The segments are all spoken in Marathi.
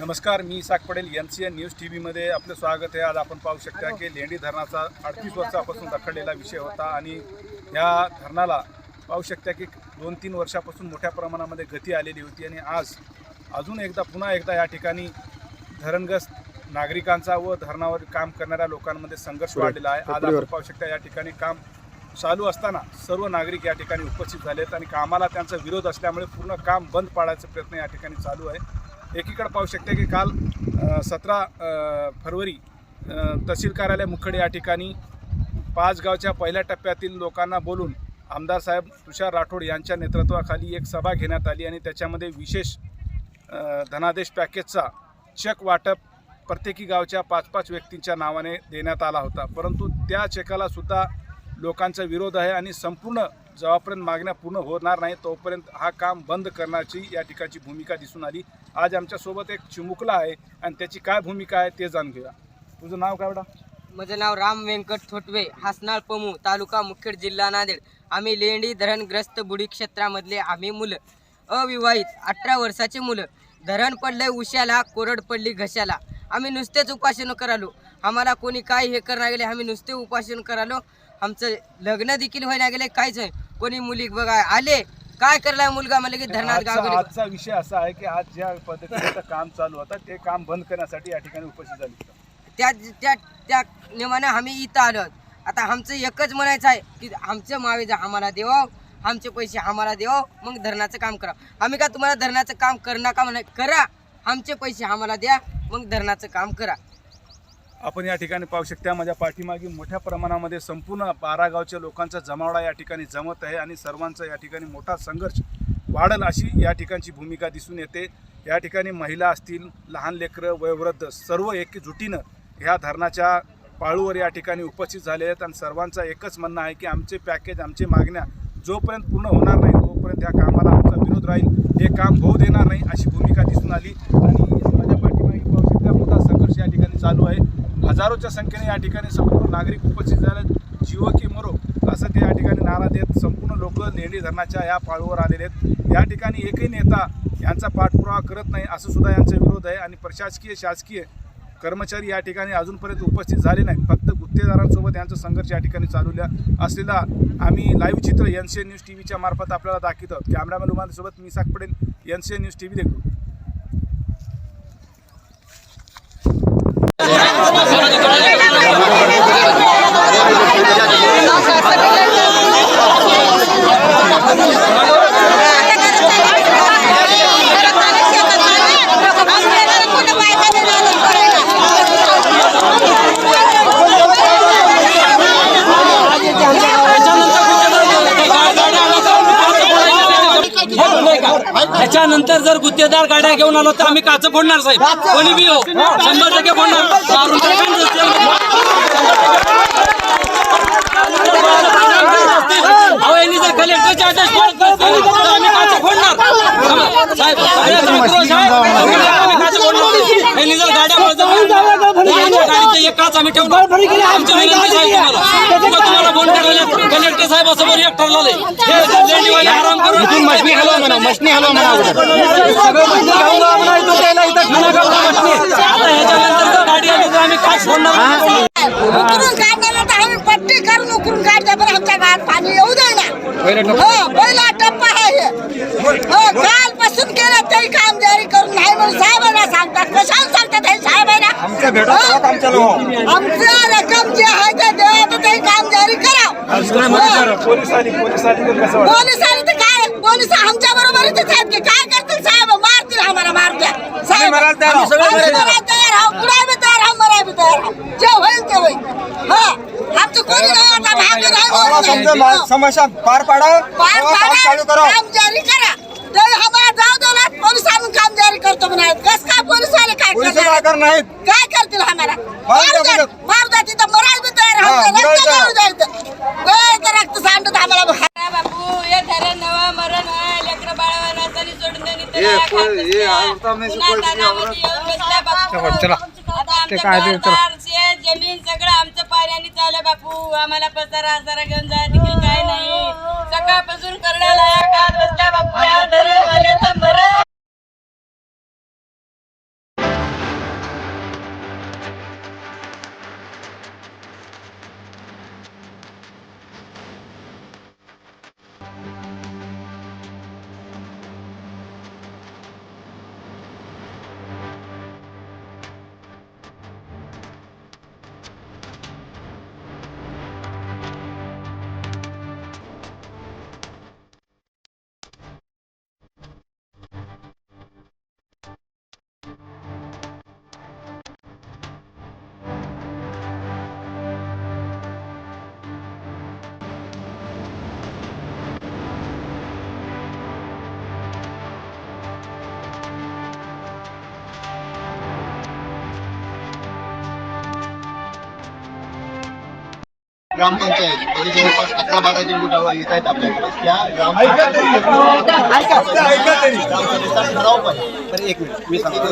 नमस्कार मी Isak Patel N C N news T व्हीमध्ये आपलं स्वागत आहे. आज आपण पाहू शकता की लेंडी धरणाचा अडतीस वर्षापासून रखडलेला विषय होता आणि या धरणाला पाहू शकता की दोन तीन वर्षापासून मोठ्या प्रमाणामध्ये गती आलेली होती आणि आज अजून एकदा पुन्हा एकदा या ठिकाणी धरणग्रस्त नागरिकांचा व धरणावर काम करणाऱ्या लोकांमध्ये संघर्ष वाढलेला आहे. आज आपण पाहू शकता या ठिकाणी काम चालू असताना सर्व नागरिक या ठिकाणी उपस्थित झालेत आणि कामाला त्यांचा विरोध असल्यामुळे पूर्ण काम बंद पाडायचा प्रयत्न या ठिकाणी चालू आहे. एकीकडे पाहू शकते की काल सतरा फरवरी तहसील कार्यालय मुखडे या ठिकाणी पाच गावच्या पहिल्या टप्प्यातील लोकांना बोलून आमदार साहेब तुषार राठोड यांच्या नेतृत्वाखाली एक सभा घेण्यात आली आणि त्याच्यामध्ये विशेष धनादेश पॅकेजचा चेक वाटप प्रत्येकी गावच्या पाच पाच व्यक्तींच्या नावाने देण्यात आला होता. परंतु त्या चेकाला सुद्धा लोकांचा विरोध आहे आणि संपूर्ण जेव्हापर्यंत मागण्या पूर्ण होणार नाही तोपर्यंत हा काम बंद करण्याची या ठिकाणची भूमिका दिसून आली. आज आमच्यासोबत एक चिमुकला आहे आणि त्याची काय भूमिका आहे ते जाणून घेऊया. तुझं नाव काय बेटा? माझं नाव राम व्यंकट थोटवे हासनाळ पमू तालुका मुखेड जिल्हा नांदेड. आम्ही लेंडी धरणग्रस्त बुडी क्षेत्रामधले आम्ही मुलं. अविवाहित अठरा वर्षाचे मुलं. धरण पडले उश्याला कोरड पडली घशाला. आम्ही नुसतेच उपासन करालो. आम्हाला कोणी काय हे करणार गेले आम्ही नुसते उपासन करालो. आमचं लग्न देखील व्हायला गेले काहीच कोणी मुली बघा आले काय करलाय मुलगा मला की धरणात आजचा गाव आजचा विषय असा आहे की आज ज्या पद्धतीचं काम चालू होतं ते काम बंद करण्यासाठी या ठिकाणी उपस्थित झाली त्या त्या त्या नियमानं आम्ही इथं आलो. आहोत. आता आमचं एकच म्हणायचं आहे की आमचं मावेजा आम्हाला देवा आमचे पैसे आम्हाला देवा मग धरणाचं काम करा. आम्ही का तुम्हाला धरणाचं काम करणं का म्हणा करा. आमचे पैसे आम्हाला द्या मग धरणाचं काम करा. आपण या ठिकाणी पाहू शकता माझ्या पाठीमागे मोठ्या प्रमाणामध्ये संपूर्ण बारा गावच्या लोकांचा जमावडा या ठिकाणी जमत आहे आणि सर्वांचा या ठिकाणी मोठा संघर्ष वाढल अशी या ठिकाणची भूमिका दिसून येते. या ठिकाणी महिला असतील लहान लेकरं वयोवृद्ध सर्व एकजुटीनं ह्या धरणाच्या पाळूवर या ठिकाणी उपस्थित झाले आहेत आणि सर्वांचा एकच म्हणणं आहे की आमचे पॅकेज आमचे मागण्या जोपर्यंत पूर्ण होणार नाही तोपर्यंत या कामाला आमचा विरोध राहील. हे काम होऊ देणार नाही अशी भूमिका दिसून आली. आणि माझ्या पाठीमागे पाहू शकता मोठा संघर्ष या ठिकाणी चालू आहे. हजारोच्या संख्येने या ठिकाणी संपूर्ण नागरिक उपस्थित झाले जीव की मरो असं ते या ठिकाणी नारा देत संपूर्ण लोक लेंडी धरणाच्या या पाळूवर आलेले आहेत. या ठिकाणी एकही नेता यांचा पाठपुरावा करत नाही असं सुद्धा यांचा विरोध आहे. आणि प्रशासकीय शासकीय कर्मचारी या ठिकाणी अजूनपर्यंत उपस्थित झाले नाहीत. फक्त गुत्तेदारांसोबत यांचा संघर्ष या ठिकाणी चालवल्या असलेला आम्ही लाईव्ह चित्र N C N news T व्हीच्या मार्फत आपल्याला दाखवत. कॅमेरामॅन उमानसोबत मी Isak Patel N C N news T V देखील. সরাজিত त्याच्यानंतर जर गुत्तेदार गाड्या घेऊन आलो तर आम्ही काच फोडणार साहेब? कोणी बी हो? शंभर टक्के फोडणार. यांनी जर तर आम्ही काच फोडणार. साहेब. यांनी जर गाड्या बळजबरी तर यांच्या गाडीचं एक काच आम्ही ठेवणार. आमची विनंती साहेब तुम्हाला. करायला कलेक्टर साहेब असं बरं एक ठरलेलं आहे. हे लेंडीवाले आराम करून मशनी हलवा म्हणा मशनी हलवा म्हणा अगोदर. आता ह्याच्यानंतर जर गाडी आली तर आम्ही काय सोडणार नाही. उकरून काढण्याला तर आम्ही पट्टी करून उकरून काढतो पण आमच्या गावात पाणी येऊ दे पहिला टप्पा. आहे हे. हो. कालपासून केलं तरी काम जारी करून नाही म्हणून साहेबांना सांगतात. कशाला सांगतात हे साहेबांना? आमच्या हो. आमचं रक्कम जे आहे ते देवाचं ते काम जारी करा. पोलिसांनी तर काय? पोलीस आमच्या बरोबरच आहेत की काय करतील साहेब मारतील आम्हाला मारत्या साहेब मरायला तयार आहोत. आम्ही मरायला तयार आहोत कुणाला बी तयार आहोत मरायला बी तयार आहोत जे होईल ते होईल हा आमचं कोणी नाही आता भाग नाही आम्हाला कोणी समजा समस्या पार पाडा. पार तेव्हा काम पाडा, चालू करा. काम जारी करा. तर आम्हाला जाऊ दो ना. पोलिसांनी काम जारी करतो म्हणाले कस काय पोलीस आले? काय पोलीस? काय करणार नाहीत. काय करतील आम्हाला? मारू द्या, मारू द्या. तिथं मरायला बी तयार हा, आहोत रक्त तयार. गाळून जायचं गळ्याचं रक्त सांडत आम्हाला. बापू हे धरण नवा मरण आहे. लेकर बाळावाला तरी सोडून देणी. तर हे खात हे. आवडता नाही बसल्या बापू. चला. घरदार, शेत, जमीन सगळं आमचं पाण्याने बापू आम्हाला पसारा आजारा घेऊन जा तिकडे काय नाही. सकाळपासून करण्याला या काळात बसल्या ग्रामपंचायत म्हणजे जवळपास अकरा बारा येत आहेत आपल्याकडे. त्या ग्रामपंचायतीचा ठराव पाहिजे तर एक मिनिट मी सांगतो.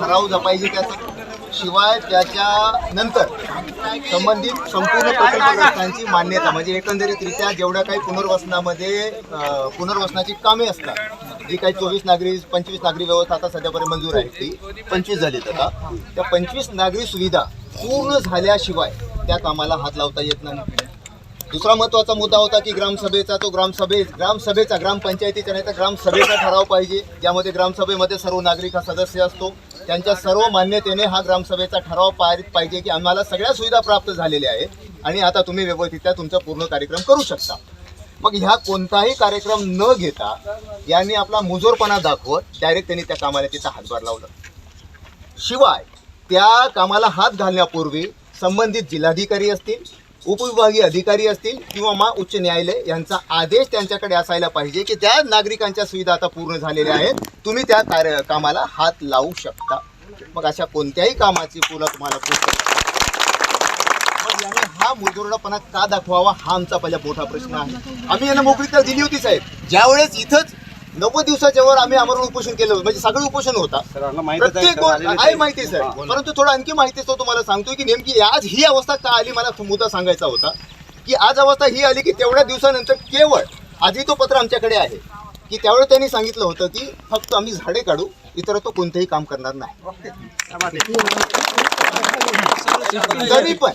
ठराव जपायचे त्याचा. शिवाय त्याच्या नंतर संबंधित संपूर्ण प्रकल्पग्रस्तांची मान्यता म्हणजे एकंदरीतरित्या जेवढ्या काही पुनर्वसनामध्ये पुनर्वसनाची कामे असतात जी काही चोवीस नागरी पंचवीस नागरी व्यवस्था आता सध्यापर्यंत मंजूर आहे ती पंचवीस झालीत आता. त्या पंचवीस नागरी सुविधा पूर्ण झाल्याशिवाय त्या कामाला हात लावता येत नाही. दुसरा महत्त्वाचा मुद्दा होता की ग्रामसभेचा तो ग्रामसभे ग्रामसभेचा ग्रामपंचायतीचा नाही तर ग्रामसभेचा ठराव पाहिजे ज्यामध्ये ग्रामसभेमध्ये सर्व नागरिक हा सदस्य असतो. त्यांच्या सर्व मान्यतेने हा ग्रामसभेचा ठराव पारित पाहिजे की आम्हाला सगळ्या सुविधा प्राप्त झालेल्या आहेत आणि आता तुम्ही व्यवस्थितरित्या तुमचा पूर्ण कार्यक्रम करू शकता. मग ह्या कोणताही कार्यक्रम न घेता यांनी आपला मुजोरपणा दाखवत डायरेक्ट त्यांनी त्या कामाला तिथं हातभार लावला. शिवाय त्या कामाला हात घालण्यापूर्वी संबंधित जिल्हाधिकारी असतील उपविभागीय अधिकारी असतील किंवा मा उच्च न्यायालय यांचा आदेश त्यांच्याकडे असायला पाहिजे की त्या नागरिकांच्या सुविधा आता पूर्ण झालेल्या आहेत. तुम्ही त्या कार्य कामाला हात लावू शकता. मग अशा कोणत्याही कामाची पुन्हा तुम्हाला मग याने हा मुजोरपणा का दाखवावा? हा आमचा पहिला मोठा प्रश्न आहे. आम्ही यांना मोकळी तर दिली होती साहेब. ज्यावेळेस इथंच नव्वद दिवसाच्या वर आम्ही आमरण उपोषण केलं होतं. म्हणजे सगळं उपोषण होता. प्रत्येक गोष्ट आहे माहिती सर. परंतु थोडं आणखी माहिती तो तुम्हाला सांगतो की नेमकी आज ही अवस्था का आली? मला मुद्दा सांगायचा होता की आज अवस्था ही आली की तेवढ्या दिवसानंतर केवळ आधी तो पत्र आमच्याकडे आहे की त्यावेळेस त्यांनी सांगितलं होतं की फक्त आम्ही झाडे काढू इतर तो कोणतेही काम करणार नाही. तरी पण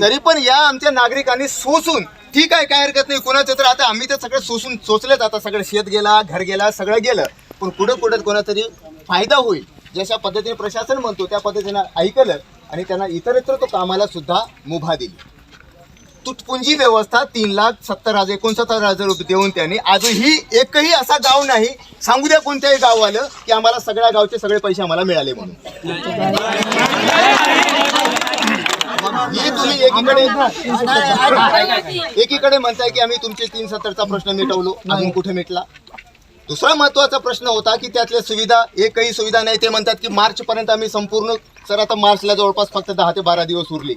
तरी पण या आमच्या नागरिकांनी सोसून ठीक आहे काय हरकत नाही. कोणाचं तर आता आम्ही तर सगळं सोसून सोचलेच आता. सगळं शेत गेला घर गेला सगळं गेलं. पण कुठं कुठं कोणातरी फायदा होईल. जशा पद्धतीने प्रशासन म्हणतो त्या पद्धतीनं ऐकलं आणि त्यांना इतरत्र तो कामाला सुद्धा मुभा दिली. तुटपुंजी व्यवस्था तीन लाख सत्तर हजार एकोणसत्तर हजार रुपये देऊन त्यांनी. आजही एकही असा गाव नाही. सांगू द्या कोणत्याही गाव आलं की आम्हाला सगळ्या गावचे सगळे पैसे आम्हाला मिळाले म्हणून. हे. तुम्ही एकीकडे एकीकडे म्हणताय की आम्ही तुमचे तीन सत्तरचा प्रश्न मिटवलो. अजून कुठे मिटला? दुसरा महत्त्वाचा प्रश्न होता की त्यातल्या सुविधा एकही सुविधा नाही. ते म्हणतात की मार्च पर्यंत आम्ही संपूर्ण सर आता मार्चला जवळपास फक्त दहा ते बारा दिवस उरले.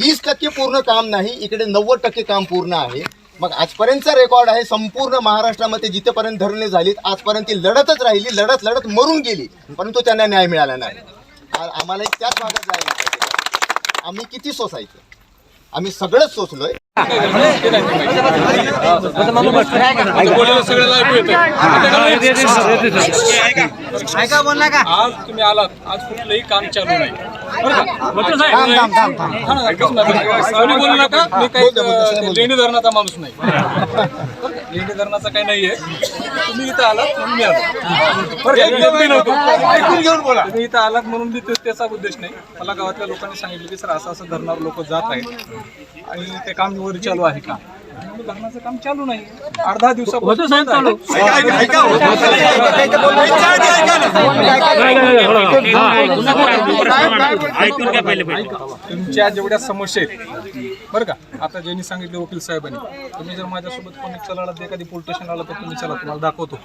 वीस टक्के पूर्ण काम नाही. इकडे नव्वद टक्के काम पूर्ण आहे. मग आजपर्यंतचा रेकॉर्ड आहे संपूर्ण महाराष्ट्रामध्ये जिथेपर्यंत धरणे झालीत आजपर्यंत ती लढतच राहिली. लढत लढत मरून गेली. परंतु त्यांना न्याय मिळाला नाही. आ- आम्हाला त्याच भागात जायला आम्ही किती सोसायचं आम्ही सगळंच सोचलोय आज तुम्ही आलात आज कुठलंही काम चालू नाही बरं बोलू नका मी काही लेणी धरणाचा माणूस नाही? लेणी धरणाचा काही नाहीये तुम्ही इथं आलात म्हणून मी आलो. ऐकून घेऊन बोला. तुम्ही इथं आलात म्हणून मी त्याचा उद्देश नाही. मला गावातल्या लोकांनी सांगितलं की सर असं असं धरणार लोक जात आहेत आणि ते काम वर चालू आहे का? म्हणलं, धरणाचं काम चालू नाही अर्धा दिवसापासून चालू तुमच्या जेवढ्या समस्या आहेत बरं का आता ज्यांनी सांगितलं वकील साहेबांनी तुम्ही जर माझ्यासोबत कोणी चलाला एखादी पोलीस स्टेशन आला तर तुम्ही चला तुम्हाला दाखवतो.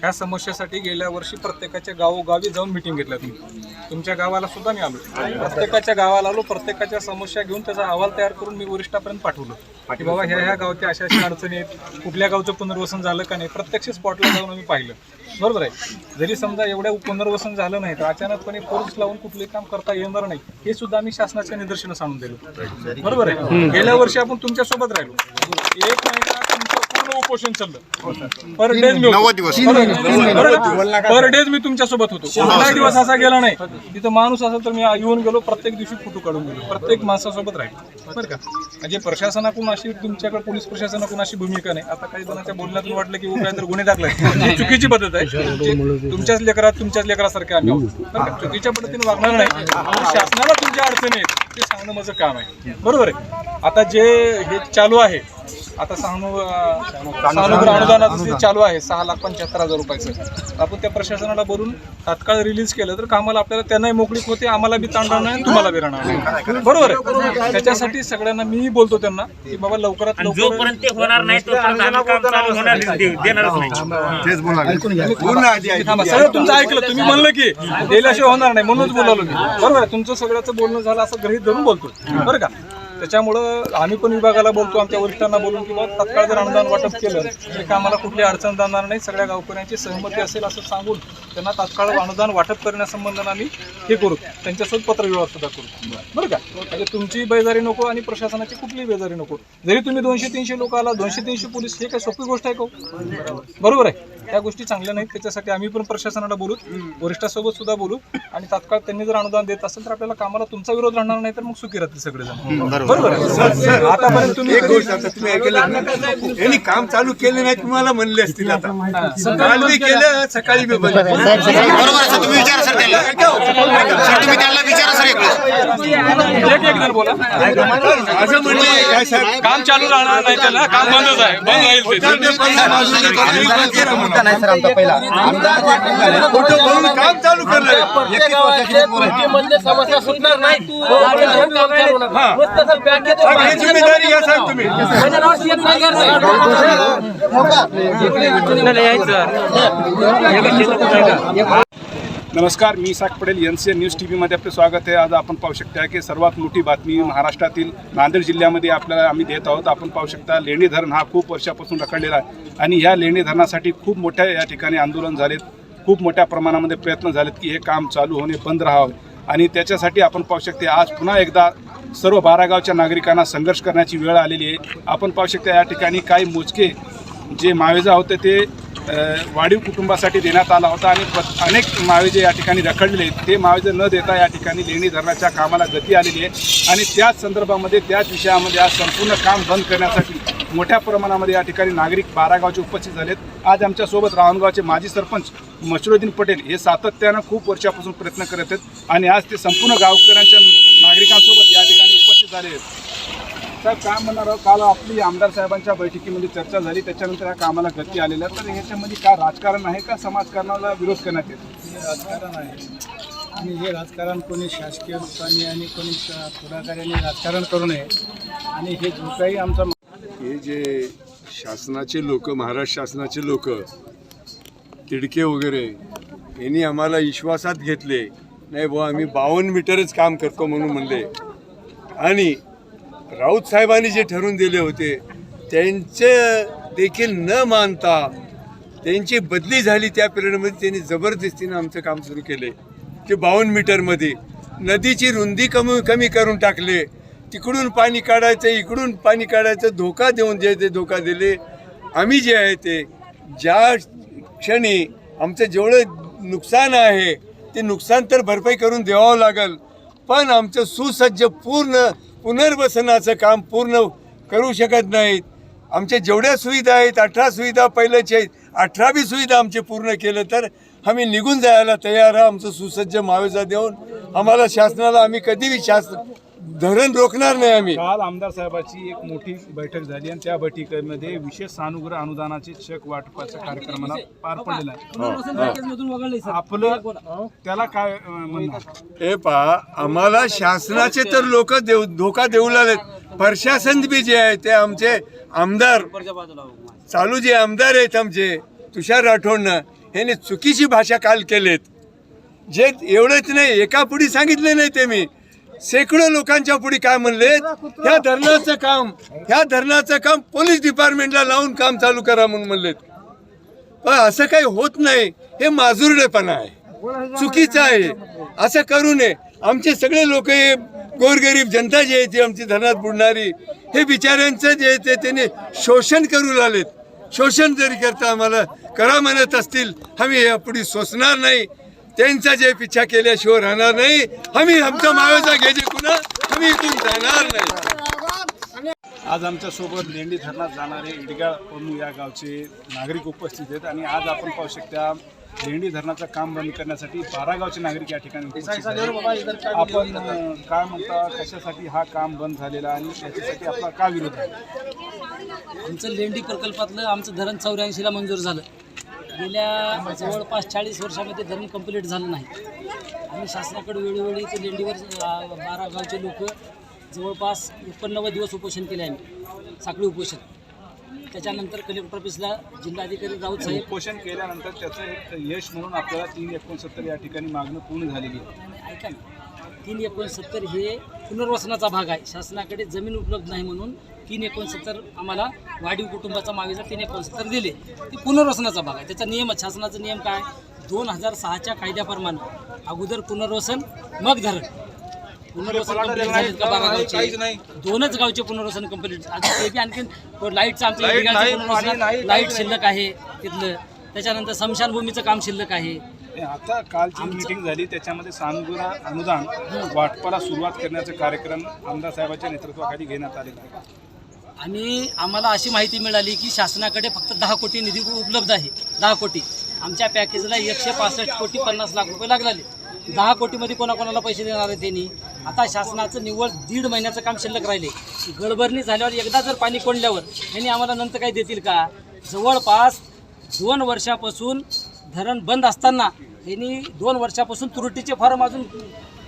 ह्या समस्यासाठी गेल्या वर्षी प्रत्येकाच्या गावोगावी जाऊन मिटिंग घेतल्या तुम्ही. तुमच्या गावाला सुद्धा मी आलो. प्रत्येकाच्या गावाला आलो प्रत्येकाच्या समस्या घेऊन त्याचा अहवाल तयार करून मी वरिष्ठापर्यंत पाठवलं. की बाबा ह्या ह्या गावच्या अशा अशा अडचणी आहेत. कुठल्या गावचं पुनर्वसन झालं का नाही? प्रत्यक्ष स्पॉटला जाऊन आम्ही पाहिलं. बरोबर आहे. जरी समजा एवढ्या पुनर्वसन झालं नाही तर अचानकपणे फोर्स लावून कुठले काम करता येणार नाही हे सुद्धा आम्ही शासनाच्या निदर्शनास आणून दिलं. बरोबर आहे. गेल्या वर्षी आपण तुमच्यासोबत राहिलो. एक महिना उपोषण चाललं. पर डे मी पर डे मी तुमच्यासोबत होतो कोणताही दिवस असा गेला नाही. तिथं माणूस असेल तर मी येऊन गेलो प्रत्येक दिवशी फोटो काढून गेलो. प्रत्येक माणसासोबत राहिलो. बरं का? म्हणजे प्रशासनाकडून अशी तुमच्याकडे पोलीस प्रशासनाकडून अशी भूमिका नाही. आता काही जणांच्या बोलण्यातून वाटलं की काय तर गुन्हे दाखले ही चुकीची पद्धत आहे. म्हणजे तुमच्याच लेकरात तुमच्याच लेकरासारखे आम्ही आहोत. बरं का? चुकीच्या पद्धतीने वागणार नाही. शासनाला तुमच्या अडचणी आहेत ते सांगणं माझं काम आहे. बरोबर आहे? आता जे हे चालू आहे आता सांगू सानुग्रह अनुदानाचं चालू आहे सहा लाख पंच्याहत्तर हजार रुपयाचं. आपण त्या प्रशासनाला बोलून तात्काळ रिलीज केलं तर कामाला आपल्याला त्यांनाही मोकळीक होते आम्हाला बी ताण राहणार नाही तुम्हाला बी राहणार नाही. बरोबर आहे. त्याच्यासाठी सगळ्यांना मी बोलतो त्यांना की बाबा लवकरात लवकर जोपर्यंत ते होणार नाही तोपर्यंत आम्ही काम चालू होणार दे- देणारच नाही. थांबा. सगळं तुमचं ऐकलं तुम्ही म्हणलं की गेल्याशिवाय होणार नाही म्हणूनच बोलालो मी. बरोबर आहे तुमचं सगळ्याचं बोलणं झालं असं गृहित धरून बोलतो बरं का? त्याच्यामुळं आम्ही पण विभागाला बोलतो आमच्या वरिष्ठांना बोलून किंवा तात्काळ जर अनुदान वाटप केलं तर कामाला कुठली अडचण जाणार नाही सगळ्या गावकऱ्यांची सहमती असेल असं सांगून त्यांना तात्काळ अनुदान वाटप करण्यासंबंधाने आम्ही हे करू. त्यांच्यासोबत पत्रव्यवहार सुद्धा करू. बरं का? म्हणजे तुमची बेजारी नको आणि प्रशासनाची कुठली बेजारी नको. जरी तुम्ही दोनशे तीनशे लोक आला दोनशे तीनशे पोलीस हे काय सोपी गोष्ट आहे का हो? बरोबर आहे. त्या गोष्टी चांगल्या नाहीत त्याच्यासाठी आम्ही पण प्रशासनाला बोलू वरिष्ठासोबत सुद्धा बोलू आणि तात्काळ त्यांनी जर अनुदान देत असेल तर आपल्याला कामाला तुमचा विरोध राहणार नाही तर मग सुखी राहतील सगळेजण. बरोबर. आहे. आतापर्यंत तुम्ही एक गोष्ट आता तुम्ही ऐकलं ना यांनी काम चालू केले नाही तुम्हाला म्हणले असतील आता. केलं सकाळी बी म्हणले. बरोबर आहे सर तुम्ही विचारा सर त्याला सर तुम्ही त्याला विचारा सर एक वेळेस. एक एक जण बोला. असं म्हणले काय साहेब काम चालू राहणार नाही त्याला. काम बंदच आहे. बंद राहील ते. ते बाजूला करून. मुद्दा नाही सर आमचा पहिला आमदार जे काम झाले ना, खोटं बोलून काम चालू करलं एकवीस वर्षाची पोरं आहेत. ही जिम्मेदारी घ्या साहेब तुम्ही नमस्कार मी Isak Patel N C N news T व्हीमध्ये आपले स्वागत आहे. आज आपण पाहू शकता की सर्वात मोठी बातमी महाराष्ट्रातील नांदेड जिल्ह्यामध्ये आपल्याला आम्ही देत आहोत. आपण पाहू शकता लेणी धरण हा खूप वर्षापासून रखडलेला आहे आणि ह्या लेणी धरणासाठी खूप मोठ्या या ठिकाणी आंदोलन झालेत. खूप मोठ्या प्रमाणामध्ये प्रयत्न झालेत की हे काम चालू होणे बंद राहावं. आणि त्याच्यासाठी आपण पाहू शकते आज पुन्हा एकदा सर्व बारागावच्या नागरिकांना संघर्ष करण्याची वेळ आलेली आहे. आपण पाहू शकता या ठिकाणी काही मोजके जे मावेजा होते ते वाढीव कुटुंबासाठी देण्यात आला होता आणि अनेक मावेजे या ठिकाणी रखडलेले ते मावेजे न देता या ठिकाणी लेणी धरणाच्या कामाला गती आलेली आहे. आणि त्याच संदर्भामध्ये त्याच विषयामध्ये आज संपूर्ण काम बंद करण्यासाठी मोठ्या प्रमाणामध्ये या ठिकाणी नागरिक बारागावचे उपस्थित झालेत. आज आमच्यासोबत रावणगावचे माजी सरपंच मशरुद्दीन पटेल हे सातत्यानं खूप वर्षापासून प्रयत्न करत आहेत. आणि आज ते संपूर्ण गावकऱ्यांच्या नागरिकांसोबत या ठिकाणी उपस्थित झाले आहेत. साहेब काय म्हणणार आहोत. काल आपली आमदार साहेबांच्या बैठकीमध्ये चर्चा झाली. त्याच्यानंतर या कामाला गती आलेल्या तर ह्याच्यामध्ये काय राजकारण आहे का समाजकारणाला विरोध करण्यात येतो? हे राजकारण आहे. आणि हे राजकारण कोणी शासकीय रूपाने आणि कोणी पुढाकाराने राजकारण करू नये. आणि हे जो काही आमचा हे जे शासनाचे लोक महाराष्ट्र शासनाचे लोक तिडके वगैरे यांनी आम्हाला विश्वासात घेतले. नाही बुवा आम्ही बावन्न मीटरच काम करतो म्हणून म्हणले. आणि राऊत साहेबांनी जे ठरवून दिले होते त्यांचे देखील न मानता त्यांची बदली झाली त्या पिरियडमध्ये त्यांनी जबरदस्तीनं आमचं काम सुरू केले. की बावन्न मीटरमध्ये नदीची रुंदी कमी कमी करून टाकले. तिकडून पाणी काढायचं इकडून पाणी काढायचं धोका देऊन जे ते धोका दिले. आम्ही जे आहे ते ज्या क्षणी आमचं जेवढं नुकसान आहे ते नुकसान तर भरपाई करून द्यावं लागेल पण आमचं सुसज्ज पूर्ण पुनर्वसनाचं काम पूर्ण करू शकत नाहीत. आमच्या जेवढ्या सुविधा आहेत अठरा सुविधा पहिल्याच्या आहेत अठरावी सुविधा आमचे पूर्ण केलं तर आम्ही निघून जायला तयार आहे आमचं सुसज्ज मावेजा देऊन आम्हाला शासनाला आम्ही कधीही शासन धरण रोखणार नाही आम्ही. काल आमदार साहेबाची एक मोठी बैठक झाली आणि त्या बैठकीमध्ये विशेष सानुग्रह अनुदानाचे चेक वाटपाच्या कार्यक्रमाला पार पडलेला आहे. आपलं त्याला काय हे पहा आम्हाला शासनाचे तर लोक देऊ धोका देऊ लागलेत. प्रशासन बी जे आहे ते आमचे आमदार. चालू जे आमदार आहेत आमचे तुषार राठोडनं ह्याने चुकीची भाषा काल केलेत. जे एवढंच नाही एका पुढी सांगितले नाही ते मी. शेकडो लोकांच्या पुढे काय म्हणले? ह्या धरणाचं काम ह्या धरणाचं काम पोलीस डिपार्टमेंटला लावून काम चालू करा म्हणून म्हणलेत. पण असं काही होत नाही. हे माजुरडेपणा आहे. चुकीचं आहे. असं करू नये. आमचे सगळे लोक हे गोरगरीब जनता जी आहे ती आमची धरणात बुडणारी हे बिचाऱ्यांचं जे आहे ते त्याने शोषण करू लागलेत. शोषण जरी करता आम्हाला करा म्हणत असतील आम्ही यापुढे सोसणार नाही. त्यांचा जे पिछा केल्याशिवाय राहणार नाही. आम्ही आमचा मावेचा घ्यायचे कुणा? आम्ही इथून जाणार नाही. आज आमच्यासोबत लेंडी धरणात जाणारे इडगाळ पन्नू या गावचे नागरिक उपस्थित आहेत आणि आज आपण पाहू शकता लेंडी धरणाचं काम बंद करण्यासाठी बारा गावचे नागरिक या ठिकाणी उपस्थित आहेत. आपण काय म्हणता कशासाठी हा काम बंद झालेला आणि त्याच्यासाठी आपला का विरोध आहे? आमचं लेंडी प्रकल्पातलं आमचं धरण चौऱ्याऐंशीला मंजूर झालं. गेल्या जवळपास चाळीस वर्षामध्ये धरण कंप्लीट झालं नाही. आम्ही शासनाकडे वेळोवेळी ते लेंडीवर बारा गावचे लोक जवळपास एकोणनव्वद दिवस उपोषण केले आम्ही. साखळी उपोषण. त्याच्यानंतर कलेक्टर ऑफिसला जिल्हाधिकारी राऊत साहेब उपोषण केल्यानंतर त्याचं एक यश म्हणून आपल्याला तीन एकोणसत्तर या ठिकाणी मागणं पूर्ण झालेली आहे. ऐका ना. तीन एकोणसत्तर हे पुनर्वसनाचा भाग आहे. शासनाकडे जमीन उपलब्ध नाही म्हणून तीन एकोणसत्तर आम्हाला वाढीव कुटुंबाचा मागेचा तीन एकोणसत्तर दिले. ती पुनर्वसनाचा भाग आहे. त्याचा नियम शासनाचा नियम काय? दोन हजार सहाच्या कायद्याप्रमाणे अगोदर पुनर्वसन मग धरण. पुनर्वसन कंप्लीट झाले का बारा गावचे? दोनच गावचे पुनर्वसन कंप्लीट अजून ते बी आणखीन लाईटचं आमचं पुनर्वसन. लाइट शिल्लक आहे तिथलं. त्याच्यानंतर स्मशानभूमीचं काम शिल्लक आहे. आता कालची मीटिंग झाली. त्याच्यामध्ये सानुग्रह अनुदान वाटपाला सुरुवात करण्याचा कार्यक्रम आमदार साहेबांच्या नेतृत्वाखाली घेण्यात आलेला आहे आणि आम्हाला अशी माहिती मिळाली की शासनाकडे फक्त दहा कोटी निधी उपलब्ध आहे. दहा कोटी. आमच्या पॅकेजला एकशे पासष्ट कोटी पन्नास लाख रुपये लागलेले दहा कोटीमध्ये कोणाकोणाला पैसे देणार आहे त्यांनी? आता शासनाचं निव्वळ दीड महिन्याचं काम शिल्लक राहिले. गडबरणी झाल्यावर एकदा जर पाणी कोंडल्यावर यांनी आम्हाला नंतर काही देतील का? जवळपास दोन वर्षापासून धरण बंद असताना त्यांनी दोन वर्षापासून तुरटीचे फॉर्म अजून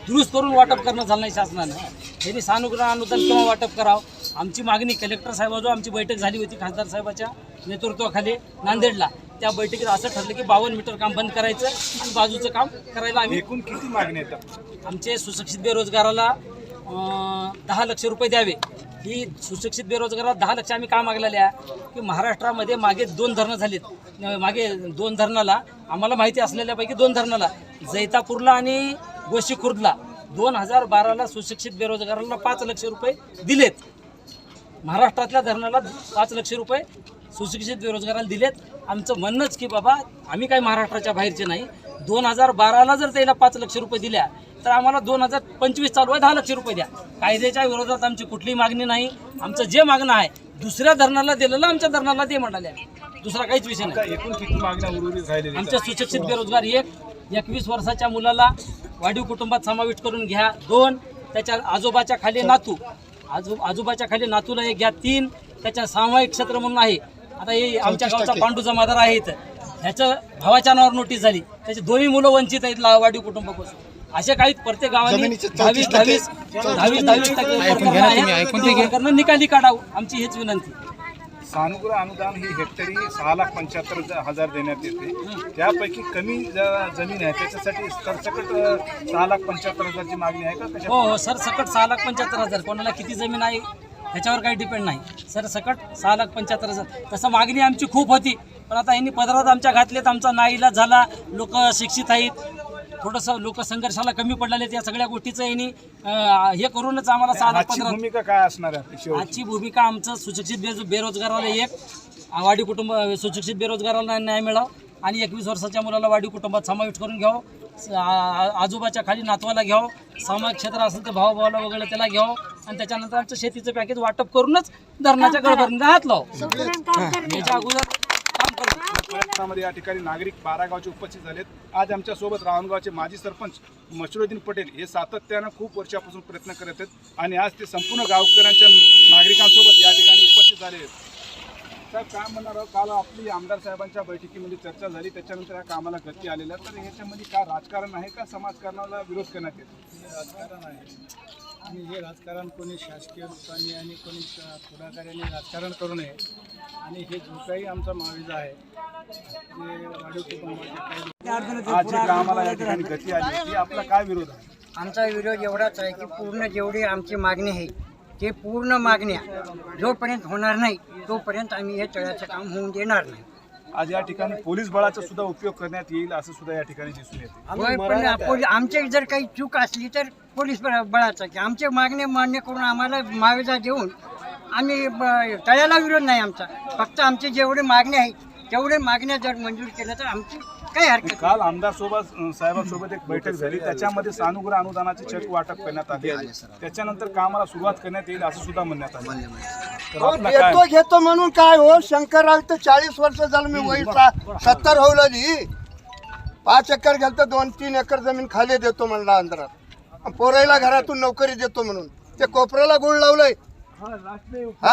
दुरुस्त करून वाटप करणं झालं नाही शासनानं. त्यांनी सानुग्रह अनुदान केव्हा वाटप करावं. आमची मागणी कलेक्टर साहेबाजवळ आमची बैठक झाली होती खासदार साहेबाच्या नेतृत्वाखाली नांदेडला. त्या बैठकीत असं ठरलं की बावन्न मीटर काम बंद करायचं आणि बाजूचं काम करायला आम्ही एकूण किती मागणी येतात आमचे सुशिक्षित बेरोजगाराला दहा लक्ष रुपये द्यावे. ही सुशिक्षित बेरोजगाराला दहा लक्ष आम्ही का मागलेले आहे की महाराष्ट्रामध्ये मागे दोन धरणं झालीत. मागे दोन धरणाला आम्हाला माहिती असलेल्यापैकी दोन धरणाला जैतापूरला आणि गोशी खुर्दला. दोन हजार बाराला सुशिक्षित बेरोजगाराला पाच लक्ष रुपये दिलेत. महाराष्ट्रातल्या धरणाला पाच लक्ष रुपये सुशिक्षित बेरोजगाराला दिलेत. आमचं म्हणणंच की बाबा आम्ही काही महाराष्ट्राच्या बाहेरचे नाही. दोन हजार बाराला जर त्याला पाच लक्ष रुपये दिल्या तर आम्हाला दोन हजार पंचवीस चालू आहे दहा लक्ष रुपये द्या. कायद्याच्या विरोधात आमची कुठलीही मागणी नाही. आमचं जे मागणं आहे दुसऱ्या धरणाला दिलेलं आमच्या धरणाला दे म्हणाले दुसरा काहीच विषय नाही. आमच्या सुशिक्षित बेरोजगार एक एकवीस वर्षाच्या मुलाला वाढीव कुटुंबात समाविष्ट करून घ्या. दोन त्याच्या आजोबाच्या खाली नातू. आजो आजोबाच्या खाली नातूला एक घ्या. तीन त्याच्या सामायिक क्षेत्र म्हणून आहे. आता हे आमच्या गावचा पांडूचा मादार आहे इथं ह्याचं भावाच्या नावावर नोटीस झाली. त्याची दोन्ही मुलं वंचित आहेत वाढीव कुटुंबापासून. असे काही प्रत्येक गावाने दहावीस दहावीस दहावीस निकाली काढावं. आमची हीच विनंती. सानुग्रह अनुदान ही हेक्टरी सहा लाख पंच्याहत्तर हजार देण्यात येते. त्यापैकी कमी ज- जमीन आहे. त्याच्यासाठी सरसकट सहा लाख पंच्याहत्तर हजारची मागणी आहे का? हो हो. सर सकट सहा लाख पंच्याहत्तर हजार. कोणाला किती जमीन आहे ह्याच्यावर काही डिपेंड नाही. सर सकट सहा लाख पंच्याहत्तर हजार. तसं मागणी आमची खूप होती. पण आता यांनी पदरात आमच्या घातलेत. आमचा नाईलाज झाला. लोक शिक्षित आहेत. थोडंसं लोक संघर्षाला कमी पडलेले आहेत या सगळ्या गोष्टीचं यांनी हे करूनच आम्हाला आजची पंधरा भूमिका काय असणार? आजची भूमिका आमचं सुशिक्षित बेरोज बेरोजगाराला एक वाढीव कुटुंब सुशिक्षित बेरोजगाराला न्याय मिळावा आणि एकवीस वर्षाच्या मुलाला वाढीव कुटुंबात समाविष्ट करून घ्यावं आजोबाच्या खाली नातवाला घ्यावं सामाजिक क्षेत्र असेल तर भावा भावाला वगैरे त्याला घ्यावं आणि त्याच्यानंतर आमचं शेतीचं पॅकेज वाटप करूनच धरणाच्या गडबडीने हात लाव याच्या अगोदर प्रयत्नामध्ये या ठिकाणी नागरिक बारा गावचे उपस्थित झालेत. आज आमच्यासोबत रावणगावचे माजी सरपंच मशरुद्दीन पटेल हे सातत्यानं खूप वर्षापासून प्रयत्न करत आहेत आणि आज ते संपूर्ण गावकऱ्यांच्या नागरिकांसोबत या ठिकाणी उपस्थित झाले आहेत. साहेब काय म्हणणार आहोत? काल आपली आमदार साहेबांच्या बैठकीमध्ये चर्चा झाली. त्याच्यानंतर या कामाला गती आलेल्या तर याच्यामध्ये काय राजकारण आहे का? समाजकारणाला विरोध करण्यात येतो. राजकारण आहे. आणि हे राजकारण कोणी शासकीय रूपाने आणि कोणी पुढाकाराने राजकारण करू नये आणि हे जो काही आमचा माविजा आहे ते वाढीव कुटुंबाचे काही आज जे कामाला या ठिकाणी गती आली ती आपला काय विरोध आहे? आमचा विरोध एवढाच आहे की पूर्ण जेवढी आमची मागणी आहे ते पूर्ण मागण्या जोपर्यंत होणार नाही तोपर्यंत आम्ही हे तळ्याचं काम होऊन देणार नाही. आज या ठिकाणी पोलीस बळाचा सुद्धा उपयोग करण्यात येईल असं सुद्धा या ठिकाणी दिसून येते. होय, पण पोली- आमचे जर काही चूक असली तर पोलीस बळ- बळाचा की आमचे मागणे मान्य करून आम्हाला मावेजा देऊन आम्ही तळ्याला विरोध नाही आमचा. फक्त आमचे जेवढे मागणे आहेत तेवढे मागण्या जर मंजूर केल्या तर आमची काही हरकत नाही. काल आमदार सोबत साहेबांसोबत एक बैठक झाली. त्याच्यामध्ये सानुग्रह अनुदानाचे चेक वाटप करण्यात आले. त्याच्यानंतर कामाला सुरुवात करण्यात येईल असं सुद्धा म्हणण्यात आलं. तर आपला काय? घेतो घेतो म्हणून काय हो? शंकरराव तर चाळीस वर्ष झालं मी वय सत्तर होईल पाच एकर तर दोन तीन एकर जमीन खाली देतो म्हणला अंधारात पोरायला घरातून नोकरी देतो म्हणून. ते कोपऱ्याला गुळ लावलंय. हा?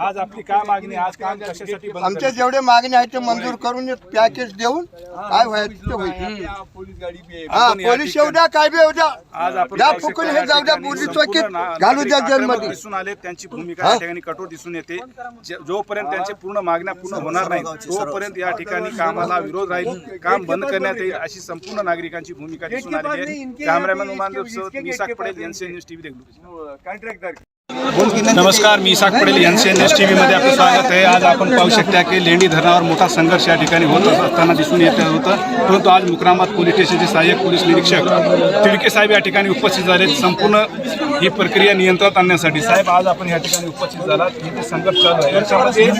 आज आपली काय मागणी आज काम कशासाठी बंद आमचे जेवढे मागणी आहे ते मंजूर करून एक पॅकेज देऊन काय व्हायचं ते होईल. पोलीस गाडी बी आहे. हा पण या पोलीस येऊ द्या काय बी आज आपण द्या पाहू फुकून शकतो हे जाऊ द्या या ठिकाणी पोलीस चौकीत ना- घालू द्या नागरिक जेलमध्ये. दिसून आले त्यांची भूमिका या ठिकाणी कठोर दिसून येते. जे- जोपर्यंत त्यांचे पूर्ण मागण्या पूर्ण होणार नाही तोपर्यंत या ठिकाणी कामाला विरोध राहील. काम बंद करण्यात येईल अशी संपूर्ण नागरिकांची भूमिका दिसून आलेली आहे. कॅमेरामॅन उमान सोबत मिसाक Patel NCN news TV Deglur contractor नमस्कार मी Isak Patel N S T व्हीमध्ये आपलं स्वागत आहे. आज आपण पाहू शकता की लेंडी धरणावर मोठा संघर्ष या ठिकाणी होत असताना दिसून येत होतं. परंतु आज मुक्रामात पोलीस स्टेशनचे सहाय्यक पोलीस निरीक्षक तिडके साहेब या ठिकाणी उपस्थित झाले. संपूर्ण ही प्रक्रिया नियंत्रणात आणण्यासाठी. साहेब आज आपण या ठिकाणी उपस्थित झालात. इथे संघर्ष चालू आहे. याच्यामध्ये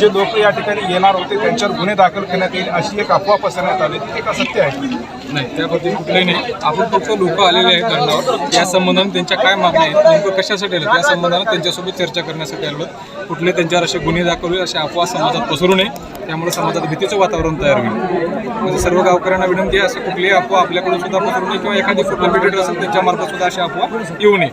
जे लोक या ठिकाणी येणार होते त्यांच्यावर गुन्हे दाखल करण्यात येईल अशी एक अफवा पसरण्यात आली. ते का सत्य आहे? नाही त्याबद्दल कुठलंही नाही. आपण फक्त लोक आलेले आहेत धरणावर. या संबंधाने त्यांच्या काय मागण्या आहेत नेमकं कशासाठी आलं त्या संबंधाने त्यांच्यासोबत चर्चा करण्यासाठी आलो कुठले त्यांच्यावर असे गुन्हे दाखवले असे अफवा समाजात पसरू नये. त्यामुळे समाजात भीतीचं वातावरण तयार होईल. म्हणजे सर्व गावकऱ्यांना विनंती आहे असं कुठलीही अफवा आपल्याकडून सुद्धा पसरू नये किंवा एखादी फोटो बिटेटर असेल त्यांच्यामार्फत सुद्धा असे अफवा येऊ नये.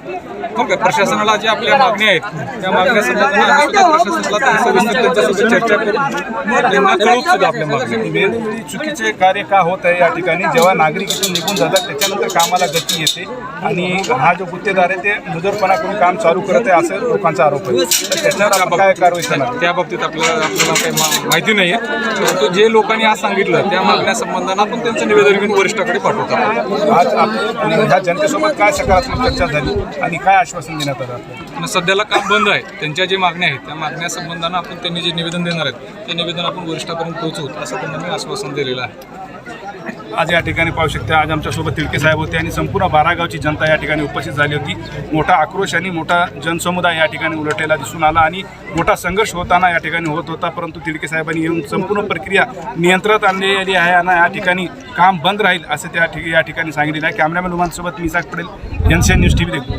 मग काय प्रशासनाला ज्या आपल्या मागण्या आहेत त्या मागण्या प्रशासनाला सविस्तर त्यांच्यासोबत चर्चा करून त्यांना कळवू सुद्धा आपल्या मागण्या वेळोवेळी चुकीचे कार्य का होत आहे या ठिकाणी? जेव्हा नागरिक इथून निघून जातात त्याच्यानंतर कामाला गती येते आणि हा जो गुत्तेदार आहे ते मुजरपणा करून काम चालू करत आहे असं लोकांचा आरोप आहे. तर त्याच्यावर आपण काय कारवाई करणार? त्या बाबतीत आपल्याला आपल्याला काही माहिती नाही आहे परंतु जे लोकांनी आज सांगितलं त्या मागण्या संबंधानं आपण त्यांचं निवेदन घेऊन वरिष्ठाकडे पाठवतो. आज आपण ह्या जनतेसोबत काय सकारात्मक चर्चा झाली आणि काय आश्वासन देण्यात आलं आपल्याला. सध्याला काम बंद आहे. त्यांच्या जे मागण्या आहेत त्या मागण्या संबंधानं आपण त्यांनी जे निवेदन देणार आहेत ते निवेदन आपण वरिष्ठापर्यंत पोहोचवू असं त्यांना मी आश्वासन दिलेलं आहे. आज या ठिकाणी पाहू शकता आज आमच्यासोबत तिळके साहेब होते आणि संपूर्ण बारागावची जनता या ठिकाणी उपस्थित झाली होती. मोठा आक्रोश आणि मोठा जनसमुदाय या ठिकाणी उलटलेला दिसून आला आणि मोठा संघर्ष होताना या ठिकाणी होत होता परंतु तिळके साहेबांनी येऊन संपूर्ण प्रक्रिया नियंत्रणात आणलेली आहे आणि या ठिकाणी काम बंद राहील असं त्या ठिक या ठिकाणी सांगितलेलं आहे. कॅमेरामॅन उमानसोबत मिसाक Patel NCN news T V देखील